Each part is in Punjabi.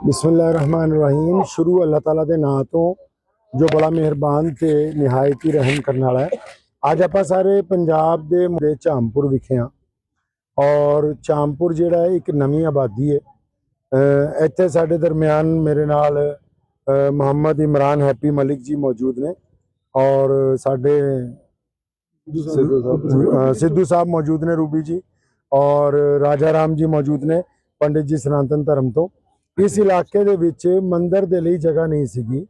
ਬਿਸਮਿਲ੍ਲਾਹਿਰਰਹਿਮਾਨਿਰਰਹੀਮ ਸ਼ੁਰੂ ਅੱਲਾਹ ਤਾਲਾ ਦੇ ਨਾਂ ਤੋਂ ਜੋ ਬੜਾ ਮਿਹਰਬਾਨ ਤੇ ਨਿਹਾਇਤ ਹੀ ਰਹਿਮ ਕਰਨ ਵਾਲਾ ਹੈ ਅੱਜ ਆਪਾਂ ਸਾਰੇ ਪੰਜਾਬ ਦੇ ਮੁਰੇ ਚਾਮਪੁਰ ਵਿਖੇ ਹਾਂ ਔਰ ਚਾਮਪੁਰ ਜਿਹੜਾ ਹੈ ਇੱਕ ਨਵੀਂ ਆਬਾਦੀ ਹੈ ਇੱਥੇ ਸਾਡੇ ਦਰਮਿਆਨ ਮੇਰੇ ਨਾਲ ਮੁਹੰਮਦ ਇਮਰਾਨ ਹੈਪੀ ਮਲਿਕ ਜੀ ਮੌਜੂਦ ਨੇ ਔਰ ਸਾਡੇ ਸਿੱਧੂ ਸਾਹਿਬ ਮੌਜੂਦ ਨੇ ਰੂਬੀ ਜੀ ਔਰ ਰਾਜਾ ਰਾਮ ਜੀ ਮੌਜੂਦ ਨੇ ਪੰਡਿਤ ਜੀ ਸਨਾਤਨ ਧਰਮ ਤੋਂ ਇਸ ਇਲਾਕੇ ਦੇ ਵਿੱਚ ਮੰਦਰ ਦੇ ਲਈ ਜਗ੍ਹਾ ਨਹੀਂ ਸੀਗੀ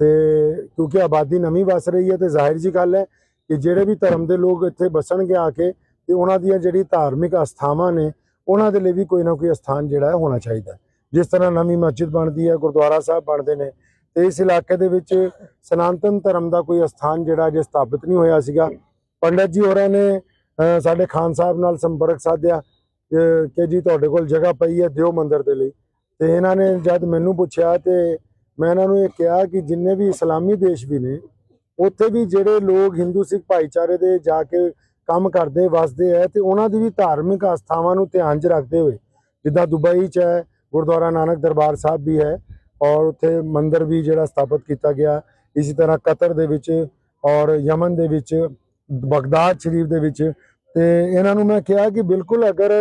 ਤੇ ਕਿਉਂਕਿ ਆਬਾਦੀ ਨਵੀਂ ਵਸ ਰਹੀ ਹੈ ਤੇ ਜ਼ਾਹਿਰ ਜੀ ਗੱਲ ਹੈ ਕਿ ਜਿਹੜੇ ਵੀ ਧਰਮ ਦੇ ਲੋਕ ਇੱਥੇ ਬਸਣਗੇ ਆ ਕੇ ਤੇ ਉਹਨਾਂ ਦੀਆਂ ਜਿਹੜੀ ਧਾਰਮਿਕ ਆਸਥਾਵਾਂ ਨੇ ਉਹਨਾਂ ਦੇ ਲਈ ਵੀ ਕੋਈ ਨਾ ਕੋਈ ਅਸਥਾਨ ਜਿਹੜਾ ਹੋਣਾ ਚਾਹੀਦਾ ਜਿਸ ਤਰ੍ਹਾਂ ਨਵੀਂ ਮਸਜਿਦ ਬਣਦੀ ਹੈ, ਗੁਰਦੁਆਰਾ ਸਾਹਿਬ ਬਣਦੇ ਨੇ ਤੇ ਇਸ ਇਲਾਕੇ ਦੇ ਵਿੱਚ ਸਨਾਤਨ ਧਰਮ ਦਾ ਕੋਈ ਅਸਥਾਨ ਜਿਹੜਾ ਜੇ ਸਥਾਪਿਤ ਨਹੀਂ ਹੋਇਆ ਸੀਗਾ। ਪੰਡਤ ਜੀ ਹੋਰਾਂ ਨੇ ਸਾਡੇ ਖਾਨ ਸਾਹਿਬ ਨਾਲ ਸੰਪਰਕ ਸਾਧਿਆ ਕਿ ਜੀ ਤੁਹਾਡੇ ਕੋਲ ਜਗ੍ਹਾ ਪਈ ਹੈ ਦਿਓ ਮੰਦਰ ਦੇ ਲਈ। ਤੇ ਇਹਨਾਂ ਨੇ ਜਦ ਮੈਨੂੰ ਪੁੱਛਿਆ ਤੇ ਮੈਂ ਇਹਨਾਂ ਨੂੰ ਇਹ ਕਿਹਾ ਕਿ ਜਿੰਨੇ ਵੀ ਇਸਲਾਮੀ ਦੇਸ਼ ਵੀ ਨੇ, ਉੱਥੇ ਵੀ ਜਿਹੜੇ ਲੋਕ ਹਿੰਦੂ ਸਿੱਖ ਭਾਈਚਾਰੇ ਦੇ ਜਾ ਕੇ ਕੰਮ ਕਰਦੇ, ਵਸਦੇ ਹੈ ਤੇ ਉਹਨਾਂ ਦੀ ਵੀ ਧਾਰਮਿਕ ਆਸਥਾਵਾਂ ਨੂੰ ਧਿਆਨ 'ਚ ਰੱਖਦੇ ਹੋਏ, ਜਿੱਦਾਂ ਦੁਬਈ 'ਚ ਹੈ, ਗੁਰਦੁਆਰਾ ਨਾਨਕ ਦਰਬਾਰ ਸਾਹਿਬ ਵੀ ਹੈ ਔਰ ਉੱਥੇ ਮੰਦਿਰ ਵੀ ਜਿਹੜਾ ਸਥਾਪਿਤ ਕੀਤਾ ਗਿਆ, ਇਸੇ ਤਰ੍ਹਾਂ ਕਤਰ ਦੇ ਵਿੱਚ ਔਰ ਯਮਨ ਦੇ ਵਿੱਚ, ਬਗਦਾਦ ਸ਼ਰੀਫ ਦੇ ਵਿੱਚ ਤੇ ਇਹਨਾਂ ਨੂੰ ਮੈਂ ਕਿਹਾ ਕਿ ਬਿਲਕੁਲ ਅਗਰ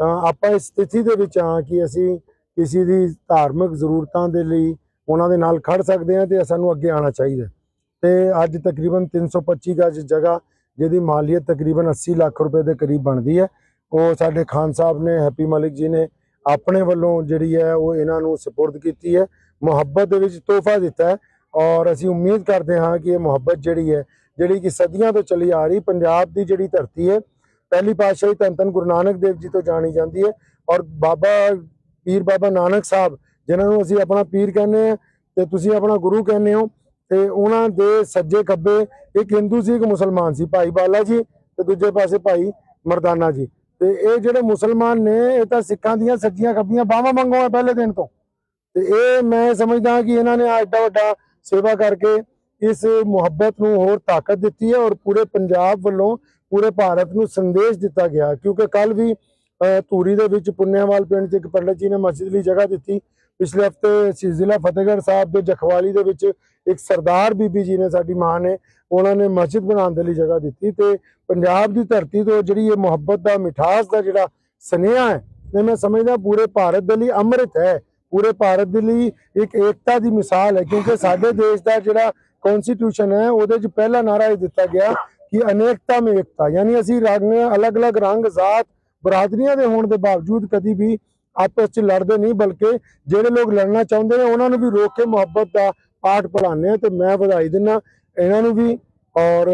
ਆਪਾਂ ਇਸ ਸਥਿਤੀ ਦੇ ਵਿੱਚ ਆ ਕਿ ਅਸੀਂ ਕਿਸੇ ਦੀ ਧਾਰਮਿਕ ਜ਼ਰੂਰਤਾਂ ਦੇ ਲਈ ਉਹਨਾਂ ਦੇ ਨਾਲ ਖੜ ਸਕਦੇ ਹਾਂ ਤੇ ਸਾਨੂੰ ਅੱਗੇ ਆਉਣਾ ਚਾਹੀਦਾ ਹੈ। ਤੇ ਅੱਜ ਤਕਰੀਬਨ 325 ਗਜ ਜਗ੍ਹਾ ਜਿਹਦੀ ਮਾਲੀਅਤ ਤਕਰੀਬਨ 80 ਲੱਖ ਰੁਪਏ ਦੇ ਕਰੀਬ ਬਣਦੀ ਹੈ ਉਹ ਸਾਡੇ ਖਾਨ ਸਾਹਿਬ ਨੇ, ਹੈਪੀ ਮਲਿਕ ਜੀ ਨੇ ਆਪਣੇ ਵੱਲੋਂ ਜਿਹੜੀ ਹੈ ਉਹ ਇਹਨਾਂ ਨੂੰ ਸਪੁਰਦ ਕੀਤੀ ਹੈ ਮੁਹੱਬਤ ਦੇ ਵਿੱਚ ਤੋਹਫਾ ਦਿੱਤਾ ਹੈ ਔਰ ਅਸੀਂ ਉਮੀਦ ਕਰਦੇ ਹਾਂ ਕਿ ਇਹ ਮੁਹੱਬਤ ਜਿਹੜੀ ਹੈ, ਜਿਹੜੀ ਕਿ ਸਦੀਆਂ ਤੋਂ ਚੱਲੀ ਆ ਰਹੀ, ਪੰਜਾਬ ਦੀ ਜਿਹੜੀ ਧਰਤੀ ਹੈ, ਪਹਿਲੀ ਪਾਤਸ਼ਾਹੀ ਧੰਨ ਧੰਨ ਗੁਰੂ ਨਾਨਕ ਦੇਵ ਜੀ ਤੋਂ ਜਾਣੀ ਜਾਂਦੀ ਹੈ ਔਰ ਬਾਬਾ ਪੀਰ ਬਾਬਾ ਨਾਨਕ ਸਾਹਿਬ, ਜਿਨ੍ਹਾਂ ਨੂੰ ਅਸੀਂ ਆਪਣਾ ਪੀਰ ਕਹਿੰਦੇ ਆ ਤੇ ਤੁਸੀਂ ਆਪਣਾ ਗੁਰੂ ਕਹਿੰਦੇ ਹੋ, ਤੇ ਉਹਨਾਂ ਦੇ ਸੱਜੇ ਖੱਬੇ ਇੱਕ ਹਿੰਦੂ ਸੀ, ਇੱਕ ਮੁਸਲਮਾਨ ਸੀ, ਭਾਈ ਬਾਲਾ ਜੀ ਤੇ ਦੂਜੇ ਪਾਸੇ ਭਾਈ ਮਰਦਾਨਾ ਜੀ। ਤੇ ਇਹ ਜਿਹੜੇ ਮੁਸਲਮਾਨ ਨੇ, ਇਹ ਤਾਂ ਸਿੱਖਾਂ ਦੀਆਂ ਸੱਜੀਆਂ ਖੱਬੀਆਂ, ਬਾਹਾਂ ਮੰਗੋ ਪਹਿਲੇ ਦਿਨ ਤੋਂ। ਤੇ ਇਹ ਮੈਂ ਸਮਝਦਾ ਕਿ ਇਹਨਾਂ ਨੇ ਐਡਾ ਵੱਡਾ ਸੇਵਾ ਕਰਕੇ ਇਸ ਮੁਹੱਬਤ ਨੂੰ ਹੋਰ ਤਾਕਤ ਦਿੱਤੀ ਹੈ ਔਰ ਪੂਰੇ ਪੰਜਾਬ ਵੱਲੋਂ, ਪੂਰੇ ਭਾਰਤ ਨੂੰ ਸੰਦੇਸ਼ ਦਿੱਤਾ ਗਿਆ। ਕਿਉਂਕਿ ਕੱਲ ਵੀ ਧੂਰੀ ਦੇ ਵਿੱਚ ਪੁੰਨਿਆਵਾਲ ਪਿੰਡ 'ਚ ਇੱਕ ਪੰਡਤ ਜੀ ਨੇ ਮਸਜਿਦ ਲਈ ਜਗ੍ਹਾ ਦਿੱਤੀ। ਪਿਛਲੇ ਹਫ਼ਤੇ ਜ਼ਿਲ੍ਹਾ ਫਤਿਹਗੜ੍ਹ ਸਾਹਿਬ ਦੇ ਜਖਵਾਲੀ ਦੇ ਵਿੱਚ ਇੱਕ ਸਰਦਾਰ ਬੀਬੀ ਜੀ ਨੇ ਸਾਡੀ ਮਾਂ ਨੇ, ਉਹਨਾਂ ਨੇ ਮਸਜਿਦ ਬਣਾਉਣ ਦੇ ਲਈ ਜਗ੍ਹਾ ਦਿੱਤੀ ਤੇ ਪੰਜਾਬ ਦੀ ਧਰਤੀ ਤੋਂ ਜਿਹੜੀ ਇਹ ਮੁਹੱਬਤ ਦਾ, ਮਿਠਾਸ ਦਾ ਜਿਹੜਾ ਸਨੇਹਾ ਹੈ, ਇਹ ਮੈਂ ਸਮਝਦਾ ਪੂਰੇ ਭਾਰਤ ਦੇ ਲਈ ਅੰਮ੍ਰਿਤ ਹੈ। ਪੂਰੇ ਭਾਰਤ ਦੇ ਲਈ ਇੱਕ ਏਕਤਾ ਦੀ ਮਿਸਾਲ ਹੈ, ਕਿਉਂਕਿ ਸਾਡੇ ਦੇਸ਼ ਦਾ ਜਿਹੜਾ ਕਨਸਟੀਟਿਊਸ਼ਨ ਹੈ, ਉਹਦੇ 'ਚ ਪਹਿਲਾ ਨਾਰਾ ਇਹ ਦਿੱਤਾ ਗਿਆ ਕਿ ਅਨੇਕਤਾ ਮੇਂ ਏਕਤਾ, ਯਾਨੀ ਅਸੀਂ ਰੰਗ ਅਲੱਗ-ਅਲੱਗ ਰੰਗ, ਜ਼ਾਤ ਬਰਾਦਰੀਆਂ ਦੇ ਹੋਣ ਦੇ ਬਾਵਜੂਦ ਕਦੀ ਵੀ ਆਪਸ 'ਚ ਲੜਦੇ ਨਹੀਂ ਬਲਕਿ ਜਿਹੜੇ ਲੋਕ ਲੜਨਾ ਚਾਹੁੰਦੇ ਨੇ ਉਹਨਾਂ ਨੂੰ ਵੀ ਰੋਕ ਕੇ ਮੁਹੱਬਤ ਦਾ ਪਾਠ ਪੜਾਉਂਦੇ ਆ ਤੇ ਮੈਂ ਵਧਾਈ ਦਿੰਦਾ। ਇਹਨਾਂ ਨੂੰ ਵੀ ਔਰ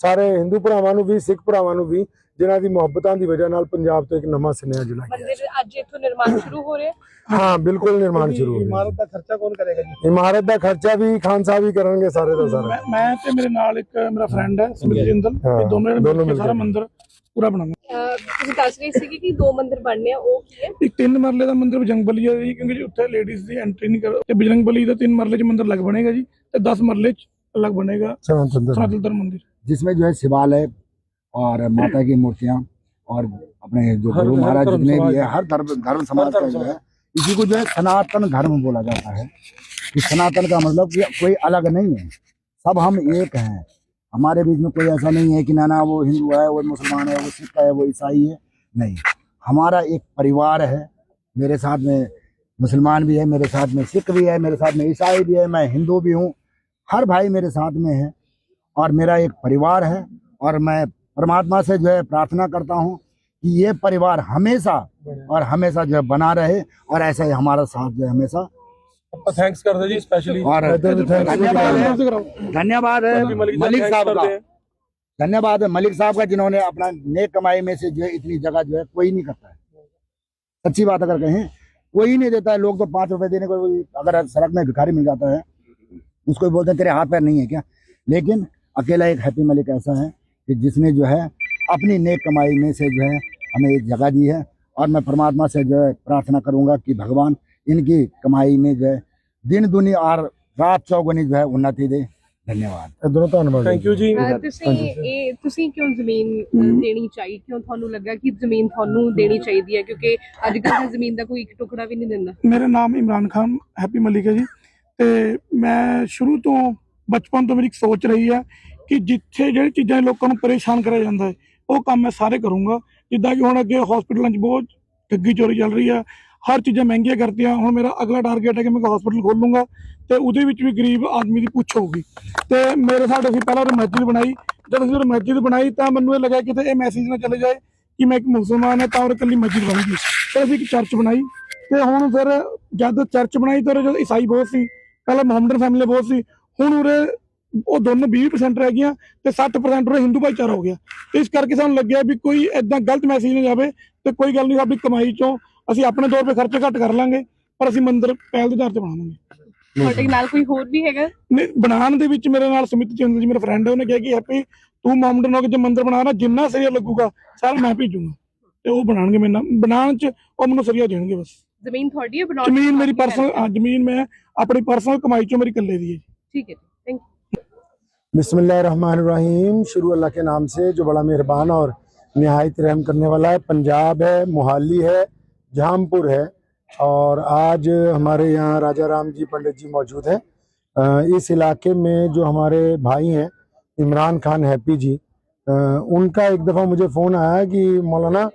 ਸਾਰੇ ਹਿੰਦੂ ਭਰਾਵਾਂ ਨੂੰ ਵੀ ਸਿੱਖ ਭਰਾਵਾਂ ਨੂੰ ਵੀ ਜਿਨ੍ਹਾਂ ਦੀ ਮੁਹੱਬਤਾਂ ਦੀ ਵਜ੍ਹਾ ਨਾਲ ਪੰਜਾਬ ਤੋਂ ਇੱਕ ਨਵਾਂ ਸੁਨੇਹਾ ਜੁੜਾ ਗਿਆ ਮੰਦਿਰ ਅੱਜ ਇੱਥੋਂ ਨਿਰਮਾਣ ਸ਼ੁਰੂ ਹੋ ਰਿਹਾ ਹੈ? ਹਾਂ ਬਿਲਕੁਲ ਨਿਰਮਾਣ ਸ਼ੁਰੂ ਹੋ ਗਿਆ ਇਮਾਰਤ ਦਾ ਖਰਚਾ ਕੌਣ ਕਰੇਗਾ ਜੀ? ਇਮਾਰਤ ਦਾ ਖਰਚਾ ਵੀ ਖਾਨ ਸਾਹਿਬ ਹੀ ਕਰਨਗੇ ਸਾਰੇ ਦਾ ਸਾਰਾ। ਮੈਂ ਤੇ ਮੇਰੇ ਨਾਲ ਇੱਕ ਮੇਰਾ ਫਰੈਂਡ ਹੈ ਸਮਿਤ ਜਿੰਦਲ ਇਹ ਦੋਨੋਂ ਦੋਨੋਂ ਮਿਲ ਕੇ ਸਾਰਾ। ਮੰਦਿਰ ਪੂਰਾ ਬਣਾਉਂਗੇ ਅਹ ਤੁਸੀਂ ਦੱਸ ਰਹੇ ਸੀ ਕਿ ਦੋ ਮੰਦਿਰ ਬਣਨੇ ਆ ਉਹ ਕੀ ਹੈ ਇੱਕ ਤਿੰਨ ਮਰਲੇ ਦਾ ਮੰਦਿਰ ਬਜਰੰਗ ਬਲੀ ਹੈ ਜੀ ਕਿਉਂਕਿ ਜੀ ਉੱਥੇ ਲੇਡੀਜ਼ ਦੀ ਐਂਟਰੀ ਨਹੀਂ ਕਰ ਤੇ ਬਜਰੰਗ ਬਲੀ ਦਾ ਤਿੰਨ ਮਰਲੇ 'ਚ ਮੰਦਿਰ ਲੱਗ ਬਣੇਗਾ ਜੀ ਤੇ 10 ਮਰਲੇ 'ਚ ਅਲੱਗ ਬਣੇਗਾ ਸਨਾਤਨ ਧਰਮ। ਸਨਾਤਨ ਧਰਮ ਮੰਦਿਰ जिसमें जो है शिवालय और माता की मूर्तियां और अपने जो हर- गुरु हर महाराज धर्म जितने समाज भी है हर धर्म धर्म समाज का धर्म जो है इसी को जो है सनातन धर्म बोला जाता है कि सनातन का मतलब कि कोई अलग नहीं है सब हम एक हैं हमारे बीच में कोई ऐसा नहीं है कि ना ना वो हिंदू है वो मुसलमान है वो सिख है वो ईसाई है। नहीं हमारा एक परिवार है। मेरे साथ में मुसलमान भी है मेरे साथ में सिख भी है मेरे साथ में ईसाई भी है मैं हिंदू भी हूँ। हर भाई मेरे साथ में है और मेरा एक परिवार है और मैं परमात्मा से जो है प्रार्थना करता हूँ कि ये परिवार हमेशा और हमेशा जो है बना रहे और ऐसा ही हमारा साथ जो है हमेशा थैंक्स करते जी स्पेशली धन्यवाद है। मलिक साहब का धन्यवाद है। मलिक साहब का जिन्होंने अपना नेक कमाई में से जो है इतनी जगह जो है कोई नहीं करता है। सच्ची बात अगर कहें कोई नहीं देता है। लोग तो पाँच रुपए देने को अगर सड़क में भिखारी मिल जाता है उसको बोलते हैं तेरे हाथ पैर नहीं है क्या? लेकिन अकेला एक हैप्पी मलिक ऐसा है कि जिसने जो है अपनी नेक कमाई में से जो है हमें एक जगह दी है। और मैं परमात्मा से जो है प्रार्थना करूँगा कि भगवान इनकी कमाई में जो है दिन दुनी और रात चौगुनी जो है उन्नति दे धन्यवाद ਇਹ ਦੋਨੋਂ ਧੰਨਵਾਦ ਥੈਂਕ ਯੂ ਜੀ ਅਹ ਤੁਸੀਂ ਇਹ ਤੁਸੀਂ ਕਿਉਂ ਜ਼ਮੀਨ ਅਹ, ਦੇਣੀ ਚਾਹੀ ਕਿਉਂ ਤੁਹਾਨੂੰ ਲੱਗਾ ਕਿ ਜ਼ਮੀਨ ਤੁਹਾਨੂੰ ਦੇਣੀ ਚਾਹੀਦੀ ਹੈ ਕਿਉਂਕਿ ਅੱਜ ਕੱਲ੍ਹ ਦੀ ਜ਼ਮੀਨ ਦਾ ਕੋਈ ਇੱਕ ਟੁਕੜਾ ਵੀ ਨਹੀਂ ਦਿੰਦਾ ਮੇਰਾ ਨਾਮ ਇਮਰਾਨ ਖਾਨ ਹੈਪੀ ਮਲਿਕ ਹੈ ਜੀ ਤੇ ਮੈਂ ਸ਼ੁਰੂ ਤੋਂ ਬਚਪਨ ਤੋਂ ਮੇਰੀ ਇੱਕ ਸੋਚ ਰਹੀ ਹੈ ਕਿ ਜਿੱਥੇ ਜਿਹੜੀ ਚੀਜ਼ਾਂ ਨਾਲ ਲੋਕਾਂ ਨੂੰ ਪਰੇਸ਼ਾਨ ਕਰਿਆ ਜਾਂਦਾ ਹੈ ਉਹ ਕੰਮ ਮੈਂ ਸਾਰੇ ਕਰੂੰਗਾ ਜਿੱਦਾਂ ਕਿ ਹੁਣ ਅੱਗੇ ਹਸਪੀਟਲਾਂ 'ਚ ਬਹੁਤ ਠੱਗੀ ਚੋਰੀ ਚੱਲ ਰਹੀ ਹੈ ਹਰ ਚੀਜ਼ਾਂ ਮਹਿੰਗੀਆਂ ਕਰਤੀਆਂ। ਹੁਣ ਮੇਰਾ ਅਗਲਾ ਟਾਰਗੇਟ ਹੈ ਕਿ ਮੈਂ ਹਸਪੀਟਲ ਖੋਲ ਲੂੰਗਾ ਤੇ ਉਹਦੇ ਵਿੱਚ ਵੀ ਗਰੀਬ ਆਦਮੀ ਦੀ ਪੁੱਛ ਹੋਊਗੀ। ਤੇ ਮੇਰੇ ਸਾਡੇ ਅਸੀਂ ਪਹਿਲਾਂ ਉਹ ਮਸਜਿਦ ਬਣਾਈ। ਜਦ ਅਸੀਂ ਉਹ ਮਸਜਿਦ ਬਣਾਈ ਤਾਂ ਮੈਨੂੰ ਇਹ ਲੱਗਾ ਕਿਤੇ ਇਹ ਮੈਸੇਜ ਨਾ ਚਲੇ ਜਾਏ ਕਿ ਮੈਂ ਇੱਕ ਮੁਸਲਮਾਨ ਹਾਂ ਤਾਂ ਉਹ ਇਕੱਲੀ ਮਸਜਿਦ ਬਣੂਗੀ ਗਈ। ਫਿਰ ਅਸੀਂ ਇੱਕ ਚਰਚ ਬਣਾਈ। ਤੇ ਹੁਣ ਫਿਰ ਜਦ ਚਰਚ ਬਣਾਈ ਤਾਂ ਜਦ ਈਸਾਈ ਬਹੁਤ ਸੀ। ਪਹਿਲਾਂ ਮੁਹੰਮਦਨ ਫੈਮਿਲੀ ਬਹੁਤ ਸੀ। ਹੁਣ ਉਰੇ ਉਹ ਦੋਨੋਂ 20% ਰਹਿ ਗਈਆਂ ਤੇ 60% ਉਰੇ ਹਿੰਦੂ ਭਾਈਚਾਰਾ ਹੋ ਗਿਆ। ਇਸ ਕਰਕੇ ਸਾਨੂੰ ਲੱਗਿਆ ਵੀ ਕੋਈ ਐਦਾਂ ਗਲਤ ਮੈਸੇਜ ਨਾ ਜਾਵੇ ਤੇ ਕੋਈ ਗੱਲ ਨਹੀਂ, ਸਾਡੀ ਕਮਾਈ ਚੋਂ ਅਸੀਂ ਆਪਣੇ ਤੌਰ 'ਤੇ ਖਰਚੇ ਘੱਟ ਕਰ ਲਾਂਗੇ ਪਰ ਅਸੀਂ ਮੰਦਿਰ ਪਹਿਲ ਦੇ ਆਧਾਰ ਤੇ ਬਣਾਵਾਂਗੇ ਤੁਹਾਡੇ ਨਾਲ ਕੋਈ ਹੋਰ ਵੀ ਹੈਗਾ ਨਹੀਂ, ਬਣਾਉਣ ਦੇ ਵਿੱਚ ਮੇਰੇ ਨਾਲ ਸੁਮਿਤ ਚੰਦ ਜੀ ਮੇਰਾ ਫਰੈਂਡ ਹੈ ਉਹਨੇ ਕਿਹਾ ਕਿ ਹੈਪੀ ਤੂੰ ਮੁਹੰਮਦ ਨੋਕ ਜੇ ਮੰਦਿਰ ਬਣਾਣਾ ਜਿੰਨਾ ਸਰੀਆ ਲੱਗੂਗਾ ਸਾਰਾ ਮੈਂ ਭੇਜੂਗਾ ਤੇ ਉਹ ਬਣਾਉਣਗੇ ਮੇਰੇ ਨਾਲ ਬਣਾਉਣ ਚ ਉਹ ਮੈਨੂੰ ਸਰੀਆ ਦੇਣਗੇ ਬਸ ਜ਼ਮੀਨ ਤੁਹਾਡੀ ਹੈ ਬਣਾਉਣ ਜ਼ਮੀਨ ਮੇਰੀ ਦੀ ਹੈ। ਪਰਸਨਲ ਜ਼ਮੀਨ ਮੈਂ ਆਪਣੀ ਪਰਸਨਲ ਕਮਾਈ ਚੋਂ ਮੇਰੀ ਇਕੱਲੇ ਦੀ ਹੈ ਜੀ ਠੀਕ ਹੈ ਥੈਂਕ बिस्मिल्लाहिर्रहमानिर्रहीम शुरू अल्लाह के नाम से जो बड़ा मेहरबान और नहायत रहम करने वाला है पंजाब है मोहाली है जहांपुर है और आज हमारे यहाँ राजा राम जी पंडित जी मौजूद हैं। इस इलाके में जो हमारे भाई हैं, इमरान खान हैप्पी जी उनका एक दफ़ा मुझे फ़ोन आया कि मौलाना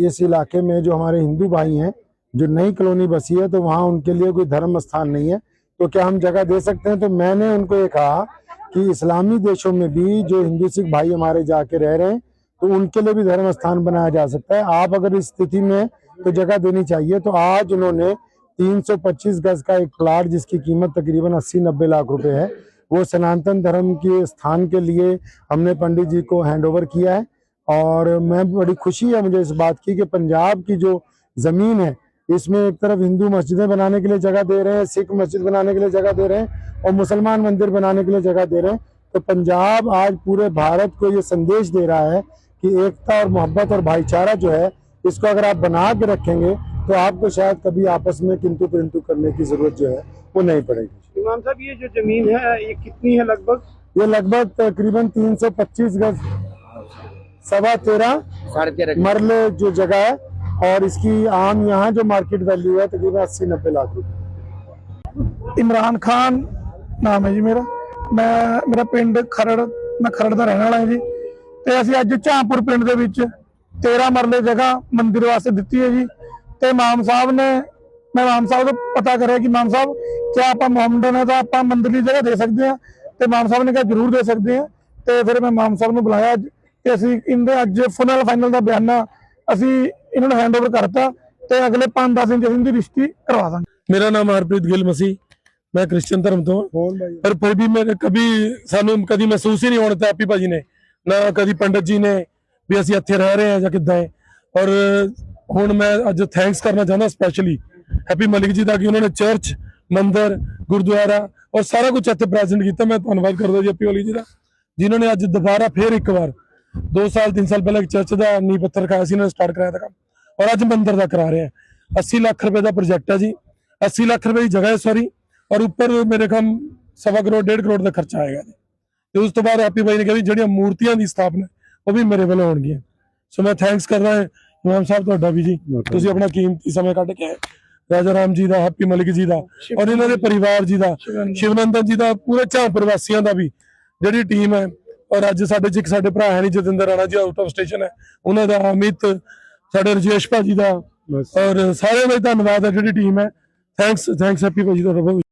इस इलाके में जो हमारे हिंदू भाई हैं, जो नई कॉलोनी बसी है तो वहाँ उनके लिए कोई धर्म स्थान नहीं है। तो क्या हम जगह दे सकते हैं? तो मैंने उनको ये कहा कि इस्लामी देशों में भी जो हिंदू सिख भाई हमारे जाके रह रहे हैं तो उनके लिए भी धर्म स्थान बनाया जा सकता है। आप अगर इस स्थिति में तो जगह देनी चाहिए। तो आज उन्होंने 325 गज का एक प्लाट, जिसकी कीमत तकरीबन 80-90 लाख रुपए है, वो सनातन धर्म के स्थान के लिए हमने पंडित जी को हैंड ओवर किया है। और मैं बड़ी खुशी है मुझे इस बात की कि पंजाब की जो ज़मीन है, इसमें एक तरफ़ हिंदू मस्जिदें बनाने के लिए जगह दे रहे हैं, सिख मस्जिद बनाने के लिए जगह दे रहे हैं और मुसलमान मंदिर बनाने के लिए जगह दे रहे हैं। तो पंजाब आज पूरे भारत को ये संदेश दे रहा है कि एकता और मोहब्बत और भाईचारा जो है इसको अगर आप बना के रखेंगे तो आपको शायद कभी आपस में किंतु परंतु करने की जरूरत जो है वो नहीं पड़ेगी इमाम साहब ये जो जमीन है ये कितनी है लगभग ये लगभग तकरीबन 325 गज सवा तेरह मरले जो जगह है और इसकी आम यहाँ जो मार्केट वैल्यू है तकरीबन अस्सी नब्बे लाख रुपए ਇਮਰਾਨ ਖਾਨ ਨਾਮ ਹੈ ਜੀ ਮੇਰਾ ਮੈਂ ਮੇਰਾ ਪਿੰਡ ਖਰੜ ਮੈਂ ਖਰੜ ਦਾ ਰਹਿਣ ਵਾਲਾ ਹਾਂ ਜੀ ਤੇ ਅਸੀਂ ਅੱਜ ਝਾਂਪੁਰ ਪਿੰਡ ਦੇ ਵਿੱਚ 13 ਮਰਲੇ ਜਗ੍ਹਾ ਮੰਦਿਰ ਵਾਸਤੇ ਦਿੱਤੀ ਹੈ ਜੀ। ਤੇ ਮਾਮ ਸਾਹਿਬ ਨੇ ਮੈਂ ਮਾਮ ਸਾਹਿਬ ਨੂੰ ਪਤਾ ਕਰਿਆ ਕਿ ਮਾਮ ਸਾਹਿਬ ਕਿਆ ਆਪਾਂ ਮੁਹੰਮਦਨ ਹੈ ਤਾਂ ਆਪਾਂ ਮੰਦਿਰ ਦੀ ਦੇ ਸਕਦੇ ਆ ਤੇ ਮਾਮ ਸਾਹਿਬ ਨੇ ਕਿਹਾ ਜ਼ਰੂਰ ਦੇ ਸਕਦੇ ਆ ਤੇ ਫਿਰ ਮੈਂ ਮਾਮ ਸਾਹਿਬ ਨੂੰ ਬੁਲਾਇਆ ਤੇ ਅਸੀਂ ਇਹਦੇ ਅੱਜ ਫਾਈਨਲ ਫਾਈਨਲ ਦਾ ਬਿਆਨਾ ਅਸੀਂ ਇਹਨਾਂ ਨੂੰ ਹੈਂਡਓਵਰ ਕਰਤਾ ਤੇ ਅਗਲੇ 5-10 ਦਿਨ ਜਿਸ ਦੀ ਰਿਸ਼ਤੀ ਕਰਵਾ ਦਾਂਗੇ। ਮੇਰਾ ਨਾਮ ਹਰਪ੍ਰੀਤ ਗਿੱਲ ਮਸੀ ਮੈਂ ਕ੍ਰਿਸਚੀਅਨ ਧਰਮ ਤੋਂ ਪਰ ਫਿਰ ਵੀ ਮੈਂ ਕਦੀ ਸਾਨੂੰ ਕਦੀ ਮਹਿਸੂਸ ਹੀ ਨਹੀਂ ਹੋਣਾ ਤਾਂ ਆਪੀ ਭਾਜੀ ਨੇ ਨਾ ਕਦੀ ਪੰਡਤ ਜੀ ਨੇ ਵੀ ਅਸੀਂ ਇੱਥੇ ਰਹਿ ਰਹੇ ਹਾਂ ਜਾਂ ਕਿੱਦਾਂ ਹੈ। ਔਰ ਹੁਣ ਮੈਂ ਅੱਜ ਥੈਂਕਸ ਕਰਨਾ ਚਾਹੁੰਦਾ ਸਪੈਸ਼ਲੀ ਹੈਪੀ ਮਲਿਕ ਜੀ ਦਾ ਕਿ ਉਹਨਾਂ ਨੇ ਚਰਚ ਮੰਦਰ, ਗੁਰਦੁਆਰਾ ਔਰ ਸਾਰਾ ਕੁਝ ਇੱਥੇ ਪ੍ਰੈਜ਼ੈਂਟ ਕੀਤਾ। ਮੈਂ ਧੰਨਵਾਦ ਕਰਦਾ ਜੀ ਹੈਪੀ ਮਲਿਕ ਜੀ ਦਾ, ਜਿਨ੍ਹਾਂ ਨੇ ਅੱਜ ਦੁਬਾਰਾ ਫੇਰ ਇੱਕ ਵਾਰ 2 ਸਾਲ 3 ਸਾਲ ਪਹਿਲਾਂ ਇੱਕ ਚਰਚ ਦਾ ਨੀਂਹ ਪੱਥਰ ਖਾਇਆ ਸੀ, ਇਹਨਾਂ ਨੇ ਸਟਾਰਟ ਕਰਾਇਆ ਦਾ ਕੰਮ। ਔਰ ਅੱਜ ਮੰਦਰ ਦਾ ਕਰਾ ਰਹੇ ਆ 80 ਲੱਖ ਰੁਪਏ ਦਾ ਪ੍ਰੋਜੈਕਟ ਹੈ ਜੀ। 80 ਲੱਖ ਰੁਪਏ ਦੀ ਜਗ੍ਹਾ ਹੈ ਸੌਰੀ ਔਰ ਉੱਪਰ ਮੇਰੇ ਖਮ ਸਵਾ ਕਰੋੜ, ਡੇਢ ਕਰੋੜ ਦਾ ਖਰਚਾ ਆਏਗਾ ਜੀ। ਤੇ ਉਸ ਤੋਂ ਬਾਅਦ ਹੈਪੀ ਬਾਈ ਨੇ ਕਿਹਾ ਵੀ ਜਿਹੜੀਆਂ ਮੂਰਤੀਆਂ ਦੀ ਸਥਾਪਨਾ ਉਹ ਵੀ ਮੇਰੇ ਵੱਲੋਂ ਹੋਣਗੀਆਂ ਸੋ ਮੈਂ ਥੈਂਕਸ ਕਰਦਾ ਹਾਂ ਇਮਾਮ ਸਾਹਿਬ ਤੁਹਾਡਾ ਵੀ ਜੀ। ਤੁਸੀਂ ਆਪਣਾ ਕੀਮਤੀ ਸਮਾਂ ਕੱਢ ਕੇ ਰਾਜਾ ਰਾਮ ਜੀ ਦਾ ਹੈਪੀ ਮਲਿਕ ਜੀ ਦਾ ਔਰ ਇਹਨਾਂ ਦੇ ਪਰਿਵਾਰ ਜੀ ਦਾ ਸ਼ਿਵਨੰਦਨ। ਜੀ ਦਾ ਪੂਰੇ ਝਾਂ ਪ੍ਰਵਾਸੀਆਂ ਦਾ ਵੀ ਜਿਹੜੀ ਟੀਮ ਹੈ। ਔਰ ਅੱਜ ਸਾਡੇ ਚ ਇੱਕ ਸਾਡੇ ਭਰਾ ਹੈ ਨਹੀਂ Jatinder Rana ji out of station ਹੈ। ਉਹਨਾਂ ਦਾ ਅਮਿਤ ਸਾਡੇ ਰਜੇਸ਼ ਭਾਜੀ ਦਾ। ਔਰ ਸਾਰਿਆਂ ਦਾ ਧੰਨਵਾਦ ਹੈ ਜਿਹੜੀ ਟੀਮ ਹੈ। ਥੈਂਕਸ ਥੈਂਕਸ ਹੈਪੀ ਭਾਜੀ ਤੁਹਾਡਾ